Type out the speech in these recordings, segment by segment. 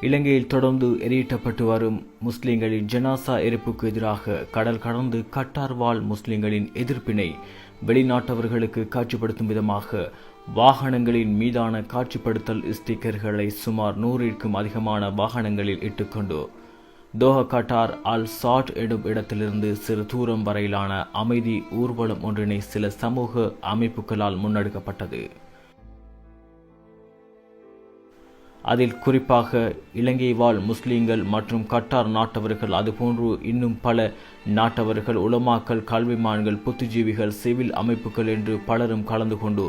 இலங்கையில் தொடர்ந்து எரியிட்டப்பட்டு வரும் முஸ்லிம்களின் ஜனாசா எரிப்புக்கு எதிராக கடல் கடந்து கட்டார் வாழ் முஸ்லிம்களின் எதிர்ப்பினை வெளிநாட்டவர்களுக்கு காட்சிப்படுத்தும் விதமாக வாகனங்களின் மீதான காட்சிப்படுத்தல் ஸ்டிக்கர்களை சுமார் நூறிற்கும் அதிகமான வாகனங்களில் இட்டுக்கொண்டு தோஹா கட்டார் அல் சாட் எனும் இடத்திலிருந்து சிறு தூரம் வரையிலான அமைதி ஊர்வலம் ஒன்றினை சில சமூக அமைப்புகளால் முன்னெடுக்கப்பட்டது. அதில் குறிப்பாக இலங்கை வாழ் முஸ்லீம்கள் மற்றும் கட்டார் நாட்டவர்கள் அதுபோன்று இன்னும் பல நாட்டவர்கள் உலமாக்கல் கல்விமான்கள் புத்திஜீவிகள் சிவில் அமைப்புகள் என்று பலரும் கலந்து கொண்டு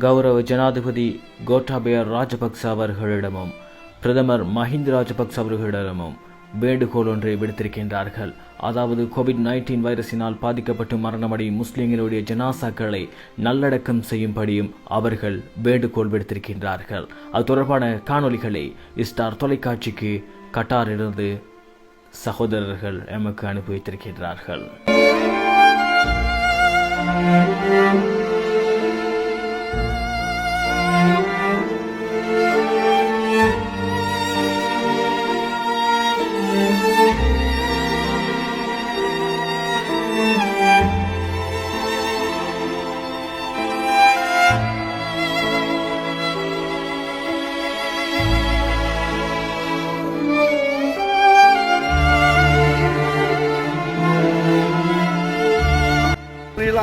கௌரவ ஜனாதிபதி கோட்டாபய ராஜபக்ச அவர்களிடமும் பிரதமர் மஹிந்த ராஜபக்ச அவர்களிடமும் வேண்டுகோள் ஒன்றை விடுத்திருக்கின்றார்கள். அதாவது கோவிட் நைன்டீன் வைரஸினால் பாதிக்கப்பட்டு மரணமடையும் முஸ்லிம்களுடைய ஜனாசாக்களை நல்லடக்கம் செய்யும்படியும் அவர்கள் வேண்டுகோள் விடுத்திருக்கின்றார்கள். அது தொடர்பான காணொளிகளை ஸ்டார் தொலைக்காட்சிக்கு கட்டாரிலிருந்து சகோதரர்கள் எமக்கு அனுப்பி வைத்திருக்கின்றார்கள்.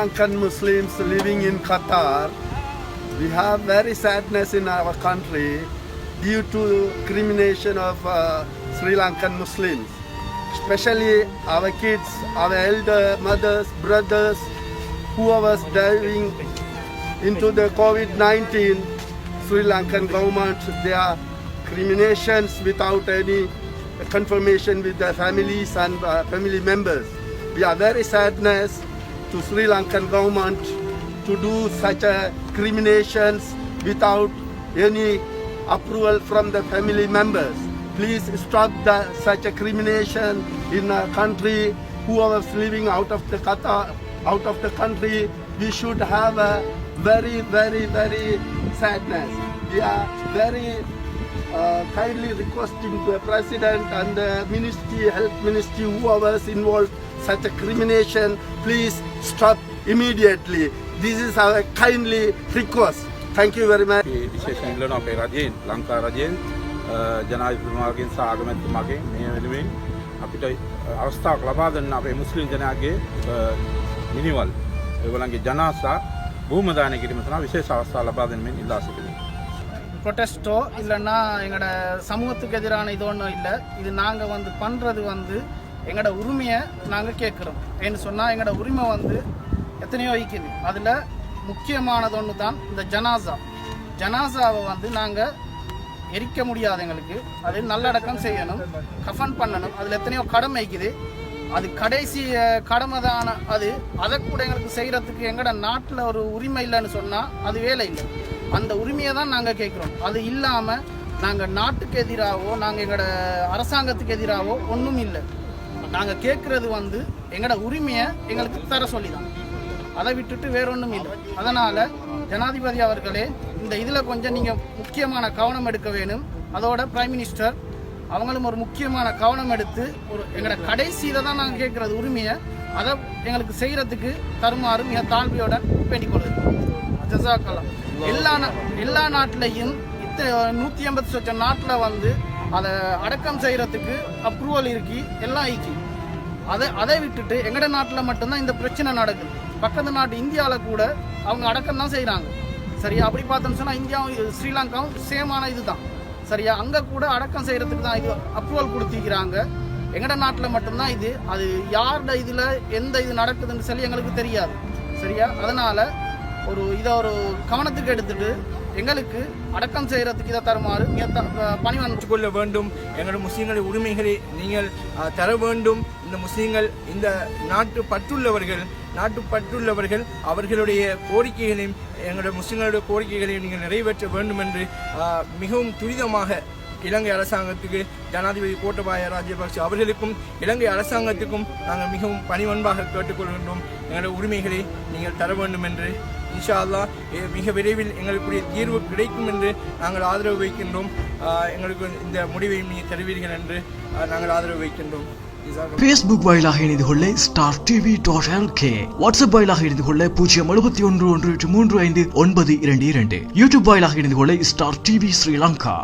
Lankan Muslims living in Qatar, we have very sadness in our country due to crimination of uh, Sri Lankan Muslims, especially our kids, our elder mothers, brothers, whoever's diving into the COVID-19 Sri Lankan government, they are criminations without any confirmation with their families and uh, family members. We are very sadness to Sri Lankan government to do such a criminations without any approval from the family members. Please stop the, such a crimination in our country. Whoever's living out of the Qatar, out of the country, we should have a very, very, very sadness. We are very uh, kindly requesting the president and the ministry, health ministry, whoever's involved, such a crimination, please stop immediately. This is our kindly request. Thank you very much. අපි විශේෂයෙන් ඉල්ලන අපේ රජයෙන් ලංකා රජයෙන් අ, ජනාධිපතිතුමාගෙන් සහ ආගමැතිතුමාගෙන් මේ වෙනුවෙන් අපිට අ, අවස්ථාවක් ලබා දෙන්න අපේ මුස්ලිම් ජනයාගේ අ, මිනිවල් ඒගොල්ලන්ගේ ජනාසා භූමදානය කිරීම සඳහා විශේෂ අවස්ථා ලබා දෙන්න මෙන් ඉල්ලා සිටිනවා. ப்ரொட்டஸ்ட்டோ இல்லைன்னா எங்களோட சமூகத்துக்கு எதிரான இது ஒன்றும் இல்லை இது நாங்கள் வந்து பண்ணுறது வந்து எங்களோட உரிமையை நாங்கள் கேட்குறோம். ஏன்னு சொன்னால் எங்களோட உரிமை வந்து எத்தனையோ இருக்குது. அதில் முக்கியமானது ஒன்று தான் இந்த ஜனாசா. ஜனாசாவை வந்து நாங்கள் எரிக்க முடியாது எங்களுக்கு. அது நல்லடக்கம் செய்யணும் கஃபன் பண்ணணும். அதில் எத்தனையோ கடமை இருக்குது அது கடைசி கடமை தான் அது. அதை கூட எங்களுக்கு செய்கிறதுக்கு எங்களோட நாட்டில் ஒரு உரிமை இல்லைன்னு சொன்னால் அது வேலை இல்லை. அந்த உரிமையை தான் நாங்கள் கேட்குறோம். அது இல்லாமல் நாங்கள் நாட்டுக்கு எதிராகவோ நாங்கள் எங்களோட அரசாங்கத்துக்கு எதிராகவோ ஒன்றும் இல்லை. நாங்கள் கேட்குறது வந்து எங்களோட உரிமையை எங்களுக்கு தர சொல்லி தான் அதை விட்டுட்டு வேற ஒன்றும் இல்லை. அதனால் ஜனாதிபதி அவர்களே இந்த இதில் கொஞ்சம் நீங்கள் முக்கியமான கவனம் எடுக்க வேணும். அதோட பிரைம் மினிஸ்டர் அவங்களும் ஒரு முக்கியமான கவனம் எடுத்து ஒரு எங்களோட கடைசியில் தான் நாங்கள் கேட்குறது உரிமையை அதை எங்களுக்கு செய்கிறதுக்கு தருமாறு மிக தாழ்மையோட வேண்டிக் ஜசாக்கலாம் எல்லா நா- எல்லா நாட்டிலையும் இத்த நூற்றி ஐம்பது லட்சம் நாட்டில் வந்து அதை அடக்கம் செய்கிறதுக்கு அப்ரூவல் இருக்கி எல்லாம் ஆயிடுச்சு அதை அதை விட்டுட்டு எங்கட நாட்டில் மட்டும்தான் இந்த பிரச்சனை நடக்குது. பக்கத்து நாட்டு இந்தியாவில் கூட அவங்க அடக்கம் தான் செய்கிறாங்க சரியா? அப்படி பார்த்தோம்னு சொன்னால் இந்தியாவும் ஸ்ரீலங்காவும் சேமான இது தான் சரியா? அங்கே கூட அடக்கம் செய்கிறதுக்கு தான் இது அப்ரூவல் கொடுத்துக்கிறாங்க எங்கட நாட்டில் மட்டும்தான் இது. அது யாரோட இதில் எந்த இது நடக்குதுன்னு சொல்லி எங்களுக்கு தெரியாது. சரியா? அதனால் ஒரு இதை ஒரு கவனத்துக்கு எடுத்துகிட்டு எங்களுக்கு அடக்கம் செய்கிறதுக்கு இதை தருமாறு மிக கொள்ள வேண்டும். எங்களுடைய முஸ்லீம்களின் உரிமைகளை நீங்கள் தர வேண்டும். இந்த முஸ்லீம்கள் இந்த நாட்டு பற்றுள்ளவர்கள் நாட்டு பற்றுள்ளவர்கள் அவர்களுடைய கோரிக்கைகளையும் எங்களுடைய முஸ்லீம்களுடைய கோரிக்கைகளையும் நீங்கள் நிறைவேற்ற வேண்டும் என்று மிகவும் துரிதமாக இலங்கை அரசாங்கத்துக்கு ஜனாதிபதி கோட்டபாய ராஜபக்ச அவர்களுக்கும் இலங்கை அரசாங்கத்துக்கும் நாங்கள் மிகவும் பணிவன்பாக கேட்டுக்கொள்கின்றோம். எங்களுடைய உரிமைகளை நீங்கள் தர வேண்டும் என்று இன்ஷா அல்லாஹ் மிக விரைவில் எங்களுக்குரிய தீர்வு கிடைக்கும் என்று நாங்கள் ஆதரவு வைக்கின்றோம். எங்களுக்கு இந்த முடிவை நீங்கள் தருவீர்கள் என்று நாங்கள் ஆதரவு வைக்கின்றோம். ஜஸாக்கல்லாஹ். ஃபேஸ்புக் வாயிலாக இணைந்து கொள்ள Star TV dot LK WhatsApp வாயிலாக இணைந்து கொள்ள பூஜ்ஜியம் எழுபத்தி ஒன்று ஒன்று எட்டு மூன்று ஐந்து ஒன்பது இரண்டு இரண்டு. யூடியூப் வாயிலாக இணைந்து கொள்ள ஸ்டார் டிவி ஸ்ரீலங்கா